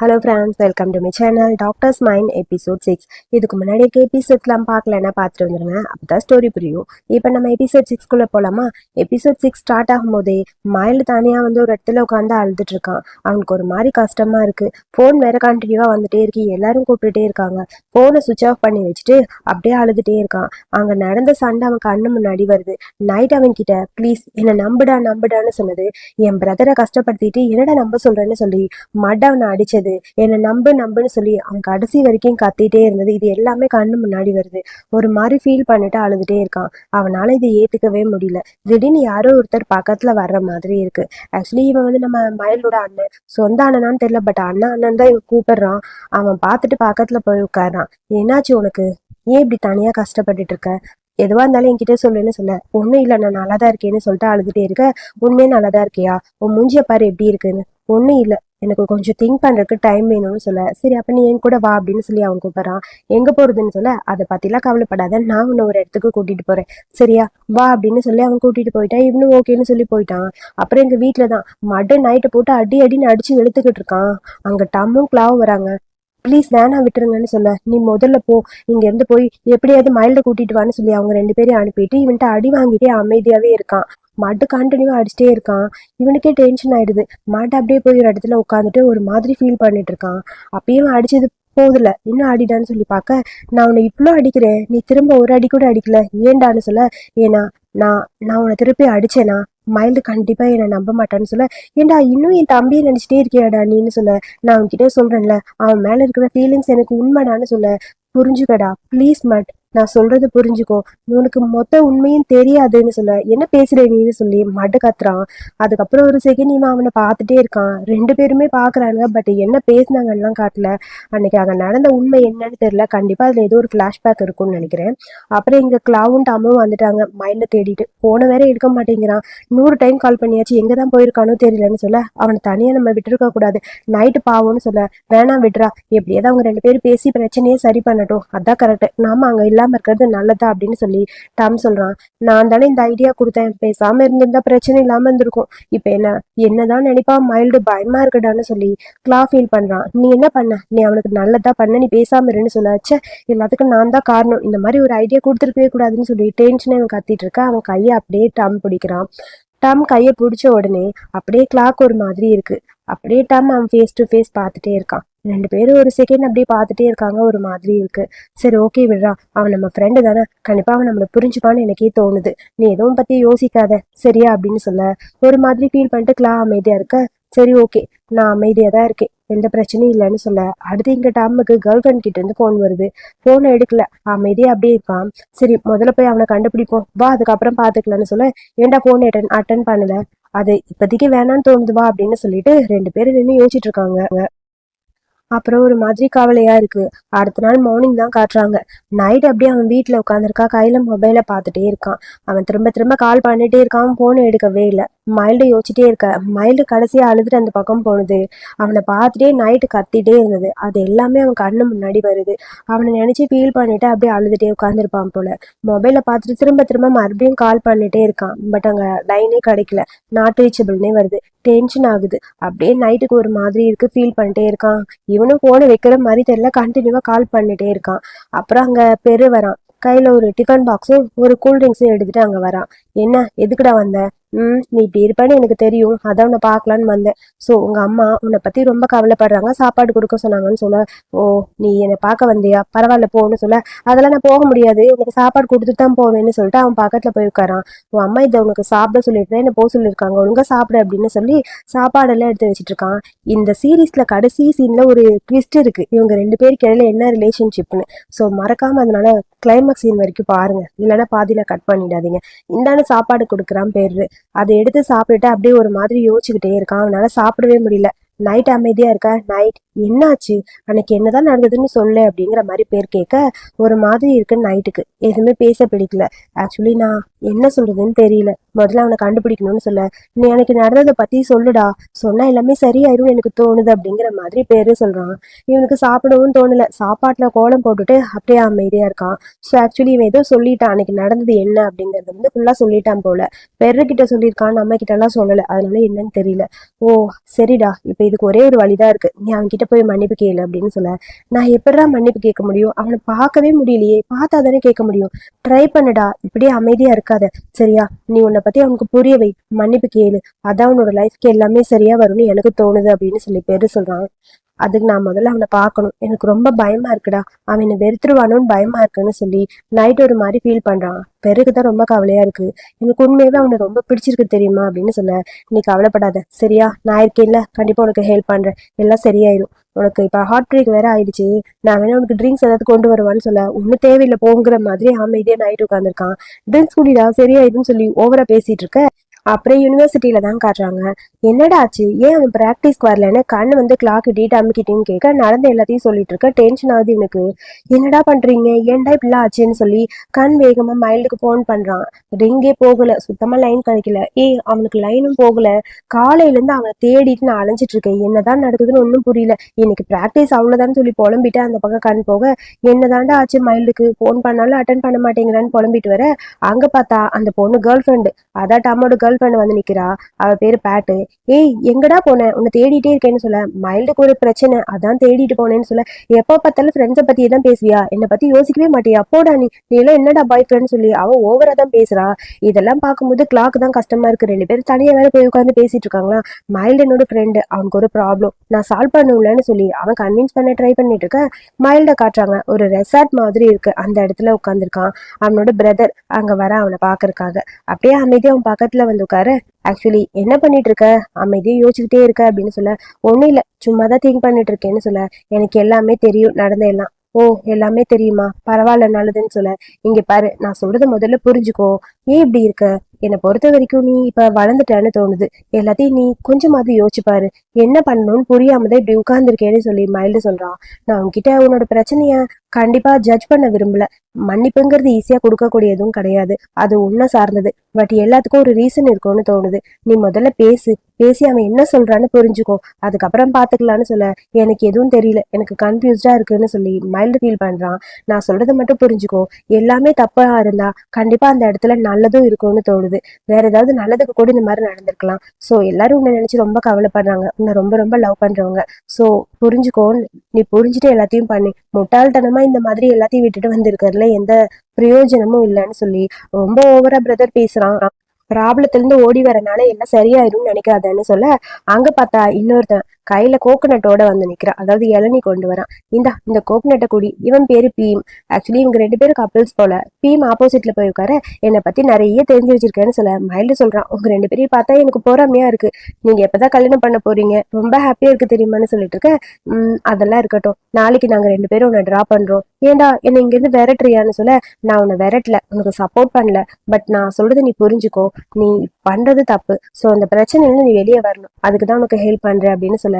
Hello friends welcome to my channel doctors mind episode six இதுக்கு முன்னாடி இருக்க எபிசோட்ஸ்லாம் பார்க்கலன்னா பார்த்துட்டு வந்துருங்க? அப்போ தான் ஸ்டோரி புரியும். இப்போ நம்ம எபிசோட் சிக்ஸ்குள்ளே போகலாமா எபிசோட் சிக்ஸ் ஸ்டார்ட் ஆகும்போதே மயில் தனியாக வந்து ஒரு இடத்துல உட்காந்து அழுதுட்டு இருக்கான். அவனுக்கு ஒரு மாதிரி கஷ்டமா இருக்கு. ஃபோன் வேற கண்டினியூவாக வந்துட்டே இருக்கு. எல்லாரும் கூப்பிட்டுட்டே இருக்காங்க. ஃபோனை சுவிச் ஆஃப் பண்ணி வச்சுட்டு அப்படியே அழுதுட்டே இருக்கான். அங்கே நடந்த சண்டை அவன் கண்ணு முன்னாடி வருது. நைட் அவன் கிட்ட ப்ளீஸ் என்னை நம்புடா நம்புடான்னு சொன்னது. என் பிரதரை கஷ்டப்படுத்திட்டு என்னடா நம்ப சொல்றேன்னு சொல்லி மட் அவனை அடிச்சது. என்னை நம்பு நம்புன்னு சொல்லி அவன் கடைசி வரைக்கும் கத்திட்டே இருந்தது. இது எல்லாமே கண்ணு முன்னாடி வருது. ஒரு மாதிரி ஃபீல் பண்ணிட்டு அழுதுட்டே இருக்கான். அவனால இதை ஏத்துக்கவே முடியல. திடீர்னு யாரோ ஒருத்தர் பக்கத்துல வர்ற மாதிரி இருக்கு. ஆக்சுவலி இவன் வந்து நம்ம மயிலோட அண்ணன். சொந்த அண்ணனான்னு தெரியல பட் அண்ணன் அண்ணன் தான் இவன் கூப்பிடுறான். அவன் பார்த்துட்டு பக்கத்துல போய் உட்காரான் என்னாச்சு உனக்கு? ஏன் இப்படி தனியா கஷ்டப்பட்டுட்டு இருக்க? எதுவா இருந்தாலும் என்கிட்ட சொல்லுன்னு சொல்ல. ஒன்றும் இல்லை நான் நல்லா தான் இருக்கேன்னு சொல்லிட்டு அழுதுட்டே இருக்க. உண்மையே நல்லா தான் இருக்கியா? உன் மூஞ்சிய பாரு எப்படி இருக்குன்னு. ஒன்றும் இல்லை. எனக்கு கொஞ்சம் திங்க் பண்ணுறதுக்கு டைம் வேணும்னு சொல்ல. சரி அப்போ நீ என் கூட வா அப்படின்னு சொல்லி அவன் கூப்பிட்றான். எங்கே போகிறதுன்னு சொல்ல அதை பற்றிலாம் கவலைப்படாத நான் உன்னை ஒரு இடத்துக்கு கூட்டிகிட்டு போகிறேன் சரியா? வா அப்படின்னு சொல்லி அவன் கூட்டிகிட்டு போயிட்டான். இவனும் ஓகேன்னு சொல்லி போயிட்டான். அப்புறம் எங்கள் வீட்டில் தான் மட நைட்டை போட்டு அடி அடின்னு அடிச்சு இழுத்துக்கிட்டு இருக்கான். அங்கே டம்மும் கிளாவும் வராங்க. ப்ளீஸ் வேணாம் விட்டுருங்கன்னு சொல்ல. நீ முதல்ல போ. இங்க இருந்து போய் எப்படியாவது மயிலில் கூட்டிட்டு வான்னு சொல்லி அவங்க ரெண்டு பேரையும் அனுப்பிட்டு இவன்ட்ட அடி வாங்கிட்டே அமைதியாவே இருக்கான். மட்டு கண்டினியூவாக அடிச்சிட்டே இருக்கான். இவனுக்கே டென்ஷன் ஆயிடுது. மாட்டை அப்படியே போய் ஒரு இடத்துல உட்காந்துட்டு ஒரு மாதிரி ஃபீல் பண்ணிட்டு இருக்கான். அப்பயும் அடிச்சது போதில்ல இன்னும் அடிடான்னு சொல்லி பார்க்க நான் உன்னை இவ்வளோ அடிக்கிறேன். நீ திரும்ப ஒரு அடி கூட அடிக்கல. ஏன்டான்னு சொல்ல ஏன்னா நான் நான் உன்னை திருப்பி அடிச்சேனா? மைல்டு கண்டிப்பா என்னை நம்ப மாட்டான்னு சொல்ல ஏன்டா இன்னும் என் தம்பியை நினைச்சிட்டே இருக்கியாடா நீன்னு சொல்ல. நான் அவன்கிட்ட சொல்றேன்ல. அவன் மேல இருக்கிற ஃபீலிங்ஸ் எனக்கு உண்மைடான்னு சொல்ல. புரிஞ்சுக்கடா. ப்ளீஸ் மட். நான் சொல்றது புரிஞ்சுக்கோ. உனக்கு மொத்த உண்மையும் தெரியாதுன்னு சொல்ல. என்ன பேசுற நீன்னு சொல்லி மடு கத்துறான். அதுக்கப்புறம் ஒரு செகண்ட் இவன் அவனை பார்த்துட்டே இருக்கான். ரெண்டு பேருமே பாக்குறாங்க பட் என்ன பேசினாங்கலாம் காட்டல. அன்னைக்கு அங்க நடந்த உண்மை என்னன்னு தெரியல. கண்டிப்பா அதுல ஏதோ ஒரு பிளாஷ்பேக் இருக்கும்னு நினைக்கிறேன். அப்புறம் இங்க கிளாவும் டாமும் வந்துட்டாங்க. மயில தேடிட்டு. போன வேற எடுக்க மாட்டேங்கிறான். நூறு டைம் கால் பண்ணியாச்சு. எங்க தான் போயிருக்கானோ தெரியலன்னு சொல்ல. அவனை தனியா நம்ம விட்டுருக்க கூடாது. நைட்டு பாவோன்னு சொல்ல. வேணாம் விடுறா. எப்படியாவது அவங்க ரெண்டு பேரும் பேசி பிரச்சனையே சரி பண்ணட்டும். அதான் கரெக்ட் நாம அங்க இல்லாம இருக்கிறது நல்லதா அப்படின்னு சொல்லி டாம் சொல்றான். நான் தானே இந்த ஐடியா கொடுத்தேன். பேசாம இருந்திருந்தா பிரச்சனை இல்லாம இருந்திருக்கும். இப்ப என்ன? என்னதான் நினைப்பா? மைல்டு பயமா இருக்குடான்னு சொல்லி கிளா ஃபீல் பண்றான். நீ என்ன பண்ண? நீ அவனுக்கு நல்லதா பண்ண? நீ பேசாம இருன்னு சொல்ல எல்லாத்துக்கும் நான் தான் காரணம். இந்த மாதிரி ஒரு ஐடியா கொடுத்துருக்கவே கூடாதுன்னு சொல்லி டென்ஷனே அவன் கத்திட்டு இருக்க. அவன் கையை அப்படியே டம் பிடிக்கிறான். டம் கையை பிடிச்ச உடனே அப்படியே கிளாக் ஒரு மாதிரி இருக்கு. அப்படியே டம் அவன் ஃபேஸ் டு ஃபேஸ் பார்த்துட்டே இருக்கான். ரெண்டு பேரும் ஒரு செகண்ட் அப்படியே பார்த்துட்டே இருக்காங்க. ஒரு மாதிரி இருக்கு. சரி ஓகே விடுறா. அவன் நம்ம ஃப்ரெண்டு தானே. கண்டிப்பா அவன் நம்மளை புரிஞ்சுப்பான்னு எனக்கே தோணுது. நீ எதுவும் பத்தி யோசிக்காத. சரியா அப்படின்னு சொல்ல. ஒரு மாதிரி ஃபீல் பண்ணிட்டு கிளா அமைதியா இருக்க. சரி ஓகே நான் அமைதியா தான் இருக்கேன். எந்த பிரச்சனையும் இல்லைன்னு சொல்ல. அடுத்து இங்க டாமுக்கு கேர்ள் ஃப்ரெண்ட் கிட்ட இருந்து ஃபோன் வருது. ஃபோனை எடுக்கல. அமைதியா அப்படியே இருக்கான். சரி முதல்ல போய் அவனை கண்டுபிடிப்போம். வா அதுக்கப்புறம் பாத்துக்கலாம்னு சொல்ல. ஏன்டா ஃபோன் அட்டன் அட்டன் பண்ணல? அது இப்போதைக்கு வேணான்னு தோணுது வா அப்படின்னு சொல்லிட்டு ரெண்டு பேரும் நின்று யோசிச்சுட்டு இருக்காங்க. அப்புறம் ஒரு மாதிரி கவலையா இருக்கு. அடுத்த நாள் மார்னிங் தான் காட்டுறாங்க. நைட் அப்படியே அவன் வீட்டில் உட்காந்துருக்கா கையில மொபைலை பார்த்துட்டே இருக்கான். அவன் திரும்ப திரும்ப கால் பண்ணிட்டே இருக்கான் போன் எடுக்கவே இல்லை. மைல்டு யோசிச்சிட்டே இருக்க. மைல்டு கடைசியா அழுதுட்டு அந்த பக்கம் போனது. அவனை பார்த்துட்டே நைட்டு கத்திட்டே இருந்தது. அது எல்லாமே அவன் கண்ணு முன்னாடி வருது. அவனை நினைச்சு ஃபீல் பண்ணிட்டு அப்படியே அழுதுட்டே உட்காந்துருப்பான் போல. மொபைலை பார்த்துட்டு திரும்ப திரும்ப மறுபடியும் கால் பண்ணிட்டே இருக்கான். பட் அங்க லைனே கிடைக்கல. நாட் ரீச்சபிள்னே வருது. டென்ஷன் ஆகுது. அப்படியே நைட்டுக்கு ஒரு மாதிரி இருக்கு. ஃபீல் பண்ணிட்டே இருக்கான். இவனும் ஃபோனை வைக்கிற மாதிரி தெரியல. கண்டினியூவா கால் பண்ணிட்டே இருக்கான். அப்புறம் அங்க பெரு வரான். கையில ஒரு டிஃபன் பாக்ஸும் ஒரு கூல் ட்ரிங்க்ஸும் எடுத்துட்டு அங்க வரான். என்ன? எதுக்குடா வந்த? ம் நீ இப்படி இருப்பேன்னு எனக்கு தெரியும். அதான் உன்னை பார்க்கலான்னு வந்தேன். ஸோ உங்க அம்மா உன்னை பத்தி ரொம்ப கவலைப்படுறாங்க. சாப்பாடு கொடுக்க சொன்னாங்கன்னு சொல்ல ஓ நீ என்னை பார்க்க வந்தியா? பரவாயில்ல போன்னு சொல்ல. அதெல்லாம் நான் போக முடியாது. உனக்கு சாப்பாடு கொடுத்துட்டு தான் போவேன்னு சொல்லிட்டு அவன் பக்கத்தில் போய் உட்காரான். உன் அம்மா இதை உனக்கு சாப்பிட சொல்லிட்டு என்ன போக சொல்லியிருக்காங்க. ஒழுங்காக சாப்பிடு அப்படின்னு சொல்லி சாப்பாடெல்லாம் எடுத்து வச்சிட்டு இருக்கான் இந்த சீரீஸில் கடைசி சீனில் ஒரு ட்விஸ்ட் இருக்குது இவங்க ரெண்டு பேருக்கு இடையில என்ன ரிலேஷன்ஷிப்னு ஸோ மறக்காமல் அதனால கிளைமேக்ஸ் சீன் வரைக்கும் பாருங்க. இல்லைன்னா பாதியில் கட் பண்ணிடாதீங்க. இந்தான சாப்பாடு கொடுக்குறான் பேர். அதை எடுத்து சாப்பிட்டுட்டு அப்படியே ஒரு மாதிரி யோசிச்சுக்கிட்டே இருக்கான். அவனால சாப்பிடவே முடியல. நைட் அமைதியா இருக்க? நைட் என்னாச்சு? அன்னைக்கு என்னதான் நடந்ததுன்னு சொல்லு அப்படிங்கிற மாதிரி பேர் கேட்க ஒரு மாதிரி இருக்கு நைட்டுக்கு எதுவுமே பேச பிடிக்கல. ஆக்சுவலி நான் என்ன சொல்றதுன்னு தெரியல. முதல்ல அவனை கண்டுபிடிக்கணும்னு சொல்ல. நீ எனக்கு நடந்ததை பத்தி சொல்லுடா. சொன்னா எல்லாமே சரியாயிரும் எனக்கு தோணுது அப்படிங்கிற மாதிரி பேரு சொல்றான். இவனுக்கு சாப்பிடவும் தோணல. சாப்பாட்டுல கோலம் போட்டுட்டு அப்படியே அமைதியா இருக்கான். ஸோ ஆக்சுவலி இவன் ஏதோ சொல்லிட்டான். அன்னைக்கு நடந்தது என்ன? அப்படிங்கறது வந்து ஃபுல்லா சொல்லிட்டான் போல. பெரு கிட்ட சொல்லியிருக்கான் நம்ம கிட்ட எல்லாம் சொல்லல. அதனால என்னன்னு தெரியல. ஓ சரிடா. இப்ப இதுக்கு ஒரே ஒரு வழிதான் இருக்கு. நீ அவன் கிட்ட போய் மன்னிப்பு கேளு அப்படின்னு சொல்ல. நான் எப்படிடா மன்னிப்பு கேட்க முடியும்? அவனை பார்க்கவே முடியலையே. பார்த்தா தானே கேட்க முடியும். ட்ரை பண்ணுடா. இப்படியே அமைதியா இருக்காத. சரியா? நீ உன்னை பத்தி அவனுக்கு புரிய வை மன்னிப்பு கேளு. அதான் அவனோட லைஃப்க்கு எல்லாமே சரியா வரும்னு எனக்கு தோணுது அப்படின்னு சொல்லி பேரு சொல்றான் அதுக்கு நான் முதல்ல அவனை பார்க்கணும். எனக்கு ரொம்ப பயமா இருக்குடா. அவன் என்னை வெறுத்துருவானோன்னு பயமா இருக்குன்னு சொல்லி நைட் ஒரு மாதிரி ஃபீல் பண்றான். பெருக்கு தான் ரொம்ப கவலையா இருக்கு. எனக்கு உண்மையாவே அவனை ரொம்ப பிடிச்சிருக்கு தெரியுமா அப்படின்னு சொல்ல நீ கவலைப்படாத. சரியா? நான் இருக்கேன்ல. கண்டிப்பா உனக்கு ஹெல்ப் பண்றேன். எல்லாம் சரியாயிரும். உனக்கு இப்ப ஹார்ட் பிரேக் வேற ஆயிடுச்சு. நான் வேணா உனக்கு ட்ரிங்க்ஸ் ஏதாவது கொண்டு வருவான்னு சொல்ல. ஒன்னும் தேவையில்லை போங்கிற மாதிரி அமைதியாக நைட்டு உட்காந்துருக்கான் ட்ரிங்க்ஸ் குடிடா சரியாயிடும்னு சொல்லி ஓவரா பேசிட்டு இருக்க. அப்புறம் யூனிவர்சிட்டியில தான் காட்டுறாங்க. என்னடா ஆச்சு? ஏன் அவன் ப்ராக்டிஸ்க்கு வரலன்னு கண்ணு வந்து கிளாக் டீட் அமுக்கிட்டேன்னு கேட்க நடந்த எல்லாத்தையும் சொல்லிட்டு இருக்க. டென்ஷன் ஆகுது இவனுக்கு. என்னடா பண்றீங்க? ஏன்டா இப்படிலாம் ஆச்சுன்னு சொல்லி கண் வேகமா மைல்டுக்கு ஃபோன் பண்றான். ரிங்கே போகல. சுத்தமா லைன் கிடைக்கல. ஏய் அவனுக்கு லைனும் போகல. காலையில இருந்து அவனை தேடிட்டு நான் அலைஞ்சிட்டு இருக்கேன். என்னதான் நடக்குதுன்னு ஒன்றும் புரியல. இன்னைக்கு ப்ராக்டிஸ் அவ்வளவுதான் சொல்லி புலம்பிட்டு அந்த பக்கம் கண் போக என்னதாண்டா ஆச்சு மைல்டுக்கு ஃபோன் பண்ணாலும் அட்டன் பண்ண மாட்டேங்கிறான்னு புலம்பிட்டு வர அங்க பார்த்தா அந்த பொண்ணு கேர்ள் ஃப்ரெண்டு அதான் டம்மோட கேர்ள் ஃப்ரெண்ட் வந்து நிக்கிறா. அவ பேரு பேட்டு. ஏய் எங்கடா போன? உன்னை தேடிட்டே இருக்கேன்னு சொல்ல. மைல்டுக்கு ஒரு பிரச்சனை. அதான் தேடிட்டு போனேன்னு சொல்ல. எப்போ பார்த்தாலும் ஃப்ரெண்ட்ஸை பத்தி தான் பேசுவியா? என்னை பத்தி யோசிக்கவே மாட்டியா? போடா நீ. நீ எல்லாம் என்னடா பாய் ஃப்ரெண்ட் சொல்லி அவ ஓவரா தான் பேசுறா. இதெல்லாம் பார்க்கும்போது கிளாக் தான் கஷ்டமா இருக்கு. ரெண்டு பேரும் தனியா வேற போய் உட்காந்து பேசிட்டு இருக்காங்களா? மைல்டு என்னோட ஃப்ரெண்டு அவனுக்கு ஒரு ப்ராப்ளம் நான் சால்வ் பண்ணுவேன்னு சொல்லி அவன் கன்வின்ஸ் பண்ண ட்ரை பண்ணிட்டு இருக்க மைல்ட காட்டுறாங்க. ஒரு ரெசார்ட் மாதிரி இருக்கு. அந்த இடத்துல உட்காந்துருக்கான் அவனோட பிரதர் அங்க வர அவனை பாக்குறதுக்காக அப்படியே அமைதியா அவன் பக்கத்துல வந்து உட்கார. ஆக்சுவலி என்ன பண்ணிட்டு இருக்க அமைதியா யோசிச்சுக்கிட்டே இருக்க அப்படின்னு சொல்ல ஒண்ணும் இல்ல. சும்மா தான் திங்க் பண்ணிட்டு இருக்கேன்னு சொல்ல எனக்கு எல்லாமே தெரியும். நடந்த எல்லாம். ஓ எல்லாமே தெரியுமா? பரவாயில்ல நல்லதுன்னு சொல்ல. இங்க பாரு நான் சொல்றத முதல்ல புரிஞ்சுக்கோ. ஏன் இப்படி இருக்க? என்னை பொறுத்த வரைக்கும் நீ இப்ப வளர்ந்துட்டேன்னு தோணுது. எல்லாத்தையும் நீ கொஞ்சமாவது யோசிச்சு பாரு. என்ன பண்ணணும்னு புரியாம தான் இப்படி உட்கார்ந்துருக்கேன்னு சொல்லி மைல்டு சொல்றான் நான் உன்கிட்ட உன்னோட பிரச்சனைய கண்டிப்பா ஜட்ஜ் பண்ண விரும்பல. மன்னிப்புங்கிறது ஈஸியா கொடுக்கக்கூடியதும் கிடையாது. அது உன்னை சார்ந்தது. பட் எல்லாத்துக்கும் ஒரு ரீசன் இருக்கும்னு தோணுது. நீ முதல்ல பேசு. பேசி அவன் என்ன சொல்றான்னு புரிஞ்சுக்கோ. அதுக்கப்புறம் பாத்துக்கலாம்னு சொல்ல. எனக்கு எதுவும் தெரியல. எனக்கு கன்ஃபியூஸ்டா இருக்குன்னு சொல்லி மைல்டு ஃபீல் பண்றான். நான் சொல்றதை மட்டும் புரிஞ்சுக்கோ. எல்லாமே தப்பா இருந்தா கண்டிப்பா அந்த இடத்துல நல்லதும் இருக்கும்னு தோணுது. வேற ஏதாவது நல்லதுக்கு கூட இந்த மாதிரி நடந்திருக்கலாம். சோ எல்லாரும் உன்னை நினைச்சு ரொம்ப கவலைப்படுறாங்க. உன்னை ரொம்ப ரொம்ப லவ் பண்றவங்க. சோ புரிஞ்சுக்கோ நீ புரிஞ்சுட்டு எல்லாத்தையும் பண்ணி. முட்டாள்தனமா இந்த மாதிரி எல்லாத்தையும் விட்டுட்டு வந்திருக்கிறதுல எந்த பிரயோஜனமும் இல்லைன்னு சொல்லி. ரொம்ப ஓவரா பிரதர் பேசுறான். ப்ராப்ளத்துல இருந்து ஓடி வரனால எல்லாம் சரியாயிரும்னு நினைக்காதன்னு சொல்ல அங்க பார்த்தா இன்னொருத்தன் கையில கோகனட்டோட வந்து நிக்கிறான் அதாவது இளநீ கொண்டு வரான். இந்தா இந்த கோகனட்டை குடி. இவன் பேரு பீம். ஆக்சுவலி இவங்க ரெண்டு பேரும் கப்பிள்ஸ் போல. பீம் ஆப்போசிட்ல போய் உட்கார. என்னை பத்தி நிறைய தெரிஞ்சு வச்சிருக்கேன்னு சொல்ல மைல்டு சொல்றான். உங்க ரெண்டு பேரையும் பார்த்தா எனக்கு போறாமையா இருக்கு. நீங்க எப்பதான் கல்யாணம் பண்ண போறீங்க? ரொம்ப ஹாப்பியா இருக்கு தெரியுமான்னு சொல்லிட்டு இருக்க. உம் அதெல்லாம் இருக்கட்டும். நாளைக்கு நாங்க ரெண்டு பேரும் உன்னை டிரா பண்றோம். ஏன்டா என்னை இங்க இருந்து விரட்டுறியான்னு சொல்ல நான் உன்னை விரட்டல. உனக்கு சப்போர்ட் பண்ணல. பட் நான் சொல்றது நீ புரிஞ்சுக்கோ. நீ பண்றது தப்பு. ஸோ அந்த பிரச்சனையில நீ வெளியே வரணும். அதுக்கு தான் உனக்கு ஹெல்ப் பண்றேன் அப்படின்னு சொல்ல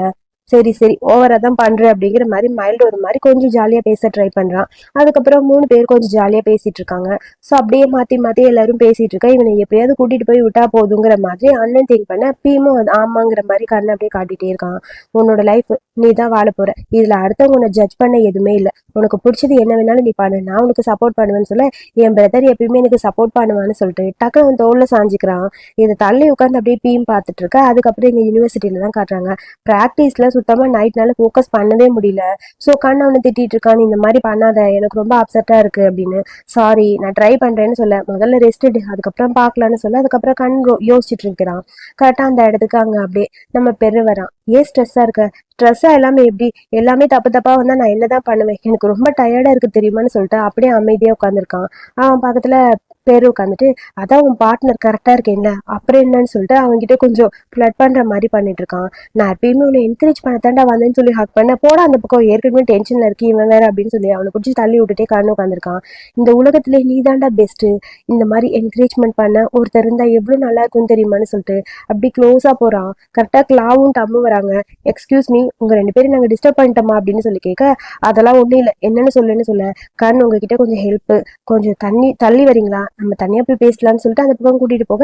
சரி சரி ஓவரா தான் பண்ற அப்படிங்கிற மாதிரி மைல்டு ஒரு மாதிரி கொஞ்சம் ஜாலியா பேச ட்ரை பண்றான். அதுக்கப்புறம் மூணு பேர் கொஞ்சம் ஜாலியா பேசிட்டு இருக்காங்க. சோ அப்படியே மாத்தி மாத்தி எல்லாரும் பேசிட்டு இருக்கா. இவனை எப்படியாவது கூட்டிட்டு போய் விட்டா போதுங்கிற மாதிரி அண்ணன் திங்க் பண்ண பீமும் அது ஆமாங்கிற மாதிரி கண்ணை அப்படியே காட்டிட்டே இருக்கான். உன்னோட லைஃப் நீ தான் வாழ போற. இதுல அடுத்தவங்க உன்னை ஜட்ஜ் பண்ண எதுவுமே இல்ல. உனக்கு பிடிச்சது என்ன வேணாலும் நீ பண்ணு. நான் உனக்கு சப்போர்ட் பண்ணுவேன்னு சொல்ல என் பிரதர் எப்பயுமே எனக்கு சப்போர்ட் பண்ணுவான்னு சொல்லிட்டு டக்கு அவன் தோல்ல சாஞ்சிக்கிறான். இதை தள்ளி உட்காந்து அப்படியே பீம் பார்த்துட்டு இருக்க. அதுக்கப்புறம் இங்க யூனிவர்சிட்டியில தான் காட்டுறாங்க. ப்ராக்டிஸ்ல சுத்தமா நைட்னால ஃபோக்கஸ் பண்ணவே முடியல. ஸோ கண் அவனை திட்டிட்டு இருக்கான் இந்த மாதிரி பண்ணாத எனக்கு ரொம்ப அப்செட்டா இருக்கு அப்படின்னு. சாரி நான் ட்ரை பண்றேன்னு சொல்ல. முதல்ல ரெஸ்ட் எடு அதுக்கப்புறம் பார்க்கலான்னு சொல்ல. அதுக்கப்புறம் கண் ரோ- யோசிச்சுட்டு இருக்கிறான். கரெக்டா அந்த இடத்துக்கு அங்க அப்படியே நம்ம பெரு வரான் ஏன் ஸ்ட்ரெஸ்ஸா இருக்க? ஸ்ட்ரெஸ்ஸா எல்லாமே எப்படி? எல்லாமே தப்பு தப்பா வந்தா நான் என்னதான் பண்ணுவேன்? எனக்கு ரொம்ப டயர்டா இருக்கு தெரியுமான்னு சொல்லிட்டு அப்படியே அமைதியா உட்காந்துருக்கான் அவன் பக்கத்துல பேர் உட்காந்துட்டு அதான் உன் பார்ட்னர் கரெக்டாக இருக்கேன்ல அப்புறம் என்னன்னு சொல்லிட்டு அவங்ககிட்ட கொஞ்சம் ஃப்ளட் பண்ணுற மாதிரி பண்ணிட்டு இருக்கான். நான் எப்பயுமே உன்னை என்கரேஜ் பண்ண தாண்டா வந்தேன்னு சொல்லி ஹக் பண்ண போட அந்த பக்கம் ஏற்கனவே டென்ஷனில் இருக்கு இவன் வேற அப்படின்னு சொல்லி அவனை பிடிச்சி தள்ளி விட்டுட்டே கண்ணு உட்காந்துருக்கான் இந்த உலகத்திலே நீ தாண்டா பெஸ்ட்டு இந்த மாதிரி என்கரேஜ்மெண்ட் பண்ண ஒருத்தர் இருந்தால் எவ்வளோ நல்லா இருக்கும் தெரியுமான்னு சொல்லிட்டு அப்படி க்ளோஸாக போகிறான் கரெக்டாக கிளாவும் டம்மு வராங்க. எக்ஸ்கியூஸ் மீ உங்கள் ரெண்டு பேரும் நாங்கள் டிஸ்டர்ப் பண்ணிட்டோமா? அப்படின்னு சொல்லி கேட்க அதெல்லாம் ஒன்றும் இல்லை. என்னன்னு சொல்லுன்னு சொல்ல. கண் உங்ககிட்ட கொஞ்சம் ஹெல்ப்பு கொஞ்சம் தண்ணி தள்ளி வரீங்களா? நம்ம தனியா போய் பேசலாம்னு சொல்லிட்டு அந்த பக்கம் கூட்டிட்டு போக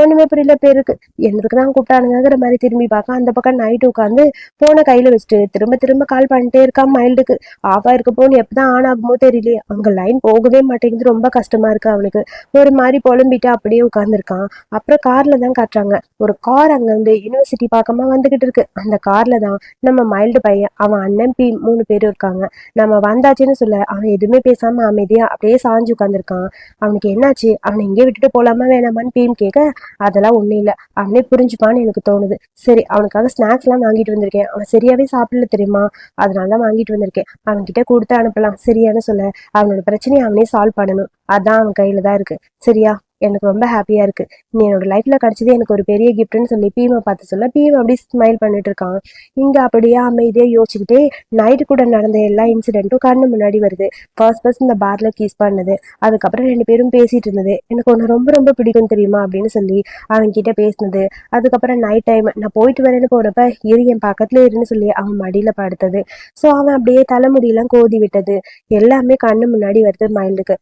ஒண்ணுமே புரியல பேருக்கு. எந்ததுக்கு தான் கூப்பிட்டானுங்கிற மாதிரி திரும்பி பார்க்க அந்த பக்கம் நைட்டு உட்காந்து போன கையில வச்சுட்டு திரும்ப திரும்ப கால் பண்ணிட்டே இருக்கான் மைல்டுக்கு ஆஃபா இருக்க போன் எப்பதான் ஆன் ஆகுமோ தெரியலையே. அங்க லைன் போகவே மாட்டேங்குது ரொம்ப கஷ்டமா இருக்கு அவனுக்கு. ஒரு மாதிரி புலம்பிட்டு அப்படியே உட்காந்துருக்கான் அப்புறம் கார்ல தான் காட்டுறாங்க. ஒரு கார் அங்க இருந்து யூனிவர்சிட்டி பாக்கமா வந்துகிட்டு இருக்கு. அந்த கார்ல தான் நம்ம மைல்டு பையன் அவன் அண்ணன் பி மூணு பேரும் இருக்காங்க. நம்ம வந்தாச்சுன்னு சொல்ல அவன் எதுவுமே பேசாம அமைதியா அப்படியே சாஞ்சு உட்காந்துருக்கான் அவனுக்கு என்ன என்னாச்சு? அவனை இங்கே விட்டுட்டு போலாமா வேணாமான்னு பீம் கேட்க அதெல்லாம் ஒண்ணும் இல்ல. அவனே புரிஞ்சுப்பான்னு எனக்கு தோணுது. சரி அவனுக்காக ஸ்நாக்ஸ் எல்லாம் வாங்கிட்டு வந்திருக்கேன். அவன் சரியாவே சாப்பிடல தெரியுமா? அதனால தான் வாங்கிட்டு வந்திருக்கேன். அவன்கிட்ட கொடுத்து அனுப்பலாம். சரியான சொல்ல அவனோட பிரச்சனையை அவனே சால்வ் பண்ணணும். அதான் அவன் கையில தான் இருக்கு. சரியா? எனக்கு ரொம்ப ஹாப்பியா இருக்கு. நீ என்னோட லைஃப்ல கிடைச்சது எனக்கு ஒரு பெரிய கிஃப்ட்னு சொல்லி பீமை பார்த்து சொல்ல. பீம் அப்படி ஸ்மைல் பண்ணிட்டு இருக்கான். இங்க அப்படியே அமைதியா யோசிச்சுக்கிட்டே நைட்டு கூட நடந்த எல்லா இன்சிடென்ட்டும் கண்ணு முன்னாடி வருது. ஃபர்ஸ்ட் ஃபர்ஸ்ட் இந்த பார்ல கீஸ் பண்ணது. அதுக்கப்புறம் ரெண்டு பேரும் பேசிட்டு இருந்தது. எனக்கு ஒன்று ரொம்ப ரொம்ப பிடிக்கும் தெரியுமா அப்படின்னு சொல்லி அவன் கிட்ட பேசினது. அதுக்கப்புறம் நைட் டைம் நான் போயிட்டு வரேன்னு போனப்ப இரு என் பக்கத்துல இருன்னு சொல்லி அவன் மடியில படுத்தது. ஸோ அவன் அப்படியே தலைமுடியெல்லாம் கோதி விட்டது. எல்லாமே கண்ணு முன்னாடி வருது மைண்டுக்கு